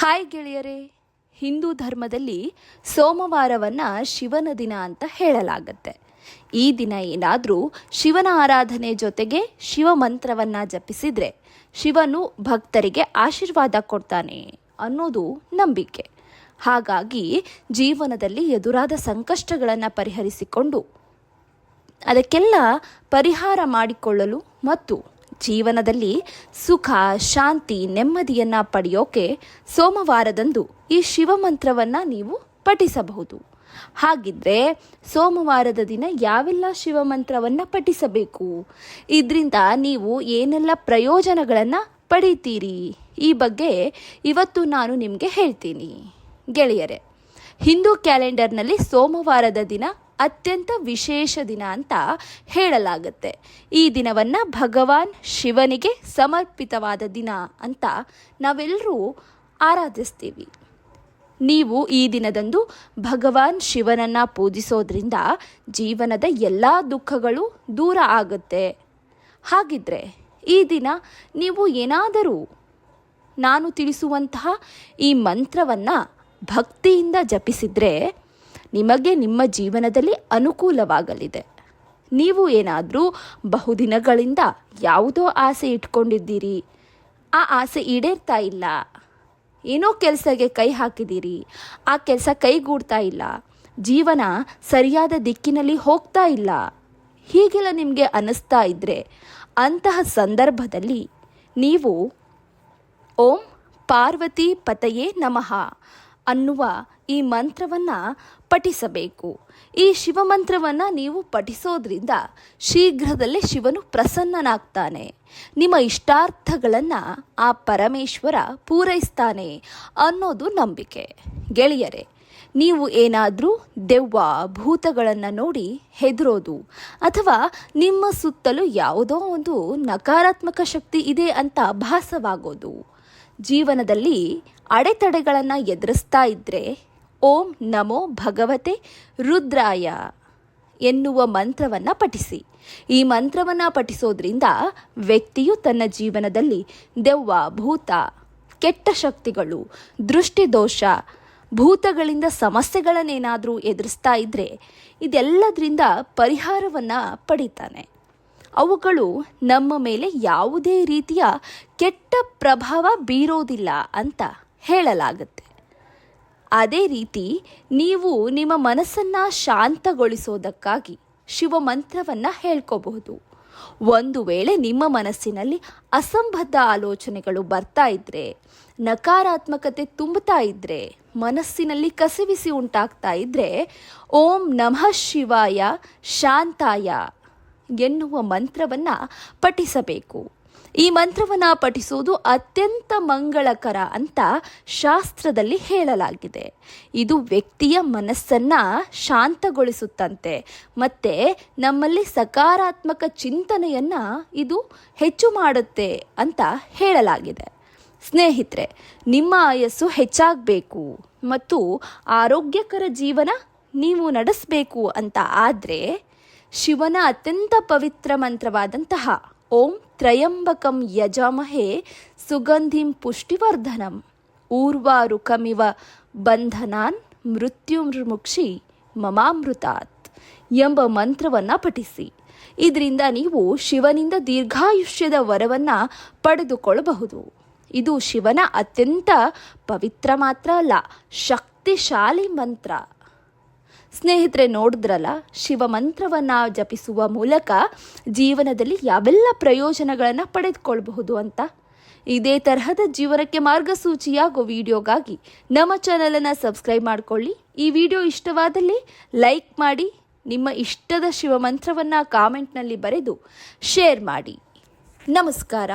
Hi ಗೆಳೆಯರೇ, ಹಿಂದೂ ಧರ್ಮದಲ್ಲಿ ಸೋಮವಾರವನ್ನು ಶಿವನ ದಿನ ಅಂತ ಹೇಳಲಾಗತ್ತೆ. ಈ ದಿನ ಏನಾದರೂ ಶಿವನ ಆರಾಧನೆ ಜೊತೆಗೆ ಶಿವ ಮಂತ್ರವನ್ನು ಜಪಿಸಿದರೆ ಶಿವನು ಭಕ್ತರಿಗೆ ಆಶೀರ್ವಾದ ಕೊಡ್ತಾನೆ ಅನ್ನೋದು ನಂಬಿಕೆ. ಹಾಗಾಗಿ ಜೀವನದಲ್ಲಿ ಎದುರಾದ ಸಂಕಷ್ಟಗಳನ್ನು ಪರಿಹರಿಸಿಕೊಂಡು ಅದಕ್ಕೆಲ್ಲ ಪರಿಹಾರ ಮಾಡಿಕೊಳ್ಳಲು ಮತ್ತು ಜೀವನದಲ್ಲಿ ಸುಖ, ಶಾಂತಿ, ನೆಮ್ಮದಿಯನ್ನು ಪಡೆಯೋಕೆ ಸೋಮವಾರದಂದು ಈ ಶಿವಮಂತ್ರವನ್ನು ನೀವು ಪಠಿಸಬಹುದು. ಹಾಗಿದ್ರೆ ಸೋಮವಾರದ ದಿನ ಯಾವೆಲ್ಲ ಶಿವಮಂತ್ರವನ್ನು ಪಠಿಸಬೇಕು? ಇದರಿಂದ ನೀವು ಏನೆಲ್ಲ ಪ್ರಯೋಜನಗಳನ್ನು ಪಡೀತೀರಿ? ಈ ಬಗ್ಗೆ ಇವತ್ತು ನಾನು ನಿಮಗೆ ಹೇಳ್ತೀನಿ. ಗೆಳೆಯರೆ, ಹಿಂದೂ ಕ್ಯಾಲೆಂಡರ್ನಲ್ಲಿ ಸೋಮವಾರದ ದಿನ ಅತ್ಯಂತ ವಿಶೇಷ ದಿನ ಅಂತ ಹೇಳಲಾಗುತ್ತೆ. ಈ ದಿನವನ್ನು ಭಗವಾನ್ ಶಿವನಿಗೆ ಸಮರ್ಪಿತವಾದ ದಿನ ಅಂತ ನಾವೆಲ್ಲರೂ ಆರಾಧಿಸ್ತೀವಿ. ನೀವು ಈ ದಿನದಂದು ಭಗವಾನ್ ಶಿವನನ್ನು ಪೂಜಿಸೋದ್ರಿಂದ ಜೀವನದ ಎಲ್ಲ ದುಃಖಗಳು ದೂರ ಆಗುತ್ತೆ. ಹಾಗಿದ್ರೆ ಈ ದಿನ ನೀವು ಏನಾದರೂ ನಾನು ತಿಳಿಸುವಂತಹ ಈ ಮಂತ್ರವನ್ನು ಭಕ್ತಿಯಿಂದ ಜಪಿಸಿದರೆ ನಿಮಗೆ ನಿಮ್ಮ ಜೀವನದಲ್ಲಿ ಅನುಕೂಲವಾಗಲಿದೆ. ನೀವು ಏನಾದರೂ ಬಹುದಿನಗಳಿಂದ ಯಾವುದೋ ಆಸೆ ಇಟ್ಕೊಂಡಿದ್ದೀರಿ. ಆ ಆಸೆ ಈಡೇರ್ತಾ ಇಲ್ಲ. ಏನೋ ಕೆಲಸಕ್ಕೆ ಕೈ ಹಾಕಿದ್ದೀರಿ. ಆ ಕೆಲಸ ಕೈಗೂಡ್ತಾ ಇಲ್ಲ. ಜೀವನ ಸರಿಯಾದ ದಿಕ್ಕಿನಲ್ಲಿ ಹೋಗ್ತಾ ಇಲ್ಲ. ಹೀಗೆಲ್ಲ ನಿಮಗೆ ಅನ್ನಿಸ್ತಾ ಇದ್ದರೆ ಅಂತಹ ಸಂದರ್ಭದಲ್ಲಿ ನೀವು ಓಂ ಪಾರ್ವತಿ ಪತಯೇ ನಮಃ. ಅನ್ನುವ ಈ ಮಂತ್ರವನ್ನು ಪಠಿಸಬೇಕು. ಈ ಶಿವಮಂತ್ರವನ್ನು ನೀವು ಪಠಿಸೋದ್ರಿಂದ ಶೀಘ್ರದಲ್ಲೇ ಶಿವನು ಪ್ರಸನ್ನನಾಗ್ತಾನೆ. ನಿಮ್ಮ ಇಷ್ಟಾರ್ಥಗಳನ್ನು ಆ ಪರಮೇಶ್ವರ ಪೂರೈಸ್ತಾನೆ ಅನ್ನೋದು ನಂಬಿಕೆ. ಗೆಳೆಯರೆ, ನೀವು ಏನಾದರೂ ದೆವ್ವ ಭೂತಗಳನ್ನು ನೋಡಿ ಹೆದರೋದು ಅಥವಾ ನಿಮ್ಮ ಸುತ್ತಲೂ ಯಾವುದೋ ಒಂದು ನಕಾರಾತ್ಮಕ ಶಕ್ತಿ ಇದೆ ಅಂತ ಭಾಸವಾಗೋದು. ಜೀವನದಲ್ಲಿ ಅಡೆತಡೆಗಳನ್ನು ಎದುರಿಸ್ತಾ ಇದ್ದರೆ ಓಂ ನಮೋ ಭಗವತೆ ರುದ್ರಾಯ ಎನ್ನುವ ಮಂತ್ರವನ್ನು ಪಠಿಸಿ. ಈ ಮಂತ್ರವನ್ನು ಪಠಿಸೋದ್ರಿಂದ ವ್ಯಕ್ತಿಯು ತನ್ನ ಜೀವನದಲ್ಲಿ ದೆವ್ವ, ಭೂತ, ಕೆಟ್ಟ ಶಕ್ತಿಗಳು ದೃಷ್ಟಿದೋಷ ಭೂತಗಳಿಂದ ಸಮಸ್ಯೆಗಳನ್ನೇನಾದರೂ ಎದುರಿಸ್ತಾ ಇದ್ದರೆ ಇದೆಲ್ಲದರಿಂದ ಪರಿಹಾರವನ್ನು ಪಡಿತಾನೆ. ಅವುಗಳು ನಮ್ಮ ಮೇಲೆ ಯಾವುದೇ ರೀತಿಯ ಕೆಟ್ಟ ಪ್ರಭಾವ ಬೀರೋದಿಲ್ಲ ಅಂತ ಹೇಳಲಾಗುತ್ತೆ. ಅದೇ ರೀತಿ ನೀವು ನಿಮ್ಮ ಮನಸ್ಸನ್ನು ಶಾಂತಗೊಳಿಸೋದಕ್ಕಾಗಿ ಶಿವಮಂತ್ರವನ್ನು ಹೇಳ್ಕೋಬಹುದು. ಒಂದು ವೇಳೆ ನಿಮ್ಮ ಮನಸ್ಸಿನಲ್ಲಿ ಅಸಂಬದ್ಧ ಆಲೋಚನೆಗಳು ಬರ್ತಾ ಇದ್ದರೆ ನಕಾರಾತ್ಮಕತೆ ತುಂಬುತ್ತಾ ಇದ್ದರೆ ಮನಸ್ಸಿನಲ್ಲಿ ಕಸಿವಿಸಿ ಉಂಟಾಗ್ತಾ ಇದ್ದರೆ ಓಂ ನಮಃ ಶಿವಾಯ ಶಾಂತಾಯ ಎನ್ನುವ ಮಂತ್ರವನ್ನು ಪಠಿಸಬೇಕು. ಈ ಮಂತ್ರವನ್ನು ಪಠಿಸುವುದು ಅತ್ಯಂತ ಮಂಗಳಕರ ಅಂತ ಶಾಸ್ತ್ರದಲ್ಲಿ ಹೇಳಲಾಗಿದೆ. ಇದು ವ್ಯಕ್ತಿಯ ಮನಸ್ಸನ್ನು ಶಾಂತಗೊಳಿಸುತ್ತಂತೆ, ಮತ್ತು ನಮ್ಮಲ್ಲಿ ಸಕಾರಾತ್ಮಕ ಚಿಂತನೆಯನ್ನು ಇದು ಹೆಚ್ಚು ಮಾಡುತ್ತೆ ಅಂತ ಹೇಳಲಾಗಿದೆ. ಸ್ನೇಹಿತರೆ, ನಿಮ್ಮ ಆಯಸ್ಸು ಹೆಚ್ಚಾಗಬೇಕು ಮತ್ತು ಆರೋಗ್ಯಕರ ಜೀವನ ನೀವು ನಡೆಸಬೇಕು ಅಂತ ಆದರೆ ಶಿವನ ಅತ್ಯಂತ ಪವಿತ್ರ ಮಂತ್ರವಾದಂತಹ ಓಂ ತ್ರಯಂಬಕಂ ಯಜಾಮಹೇ ಸುಗಂಧಿಂ ಪುಷ್ಟಿವರ್ಧನಂ. ಊರ್ವಾರುಕಮಿವ ಬಂಧನಾನ್ ಮೃತ್ಯುರ್ಮುಕ್ಷಿ ಮಮಾಮೃತಾತ್ ಎಂಬ ಮಂತ್ರವನ್ನು ಪಠಿಸಿ. ಇದರಿಂದ ನೀವು ಶಿವನಿಂದ ದೀರ್ಘಾಯುಷ್ಯದ ವರವನ್ನು ಪಡೆದುಕೊಳ್ಳಬಹುದು. ಇದು ಶಿವನ ಅತ್ಯಂತ ಪವಿತ್ರ ಮಾತ್ರ ಅಲ್ಲ, ಶಕ್ತಿಶಾಲಿ ಮಂತ್ರ. ಸ್ನೇಹಿತರೆ ನೋಡಿದ್ರಲ್ಲ ಶಿವ ಮಂತ್ರವನ್ನು ಜಪಿಸುವ ಮೂಲಕ ಜೀವನದಲ್ಲಿ ಯಾವೆಲ್ಲ ಪ್ರಯೋಜನಗಳನ್ನು ಪಡೆದುಕೊಳ್ಬಹುದು ಅಂತ? ಇದೇ ತರಹದ ಜೀವನಕ್ಕೆ ಮಾರ್ಗಸೂಚಿಯಾಗೋ ವಿಡಿಯೋಗಾಗಿ ನಮ್ಮ ಚಾನಲನ್ನು ಸಬ್ಸ್ಕ್ರೈಬ್ ಮಾಡಿಕೊಳ್ಳಿ. ಈ ವಿಡಿಯೋ ಇಷ್ಟವಾದಲ್ಲಿ ಲೈಕ್ ಮಾಡಿ, ನಿಮ್ಮ ಇಷ್ಟದ ಶಿವಮಂತ್ರವನ್ನು ಕಾಮೆಂಟ್ನಲ್ಲಿ ಬರೆದು ಶೇರ್ ಮಾಡಿ. ನಮಸ್ಕಾರ.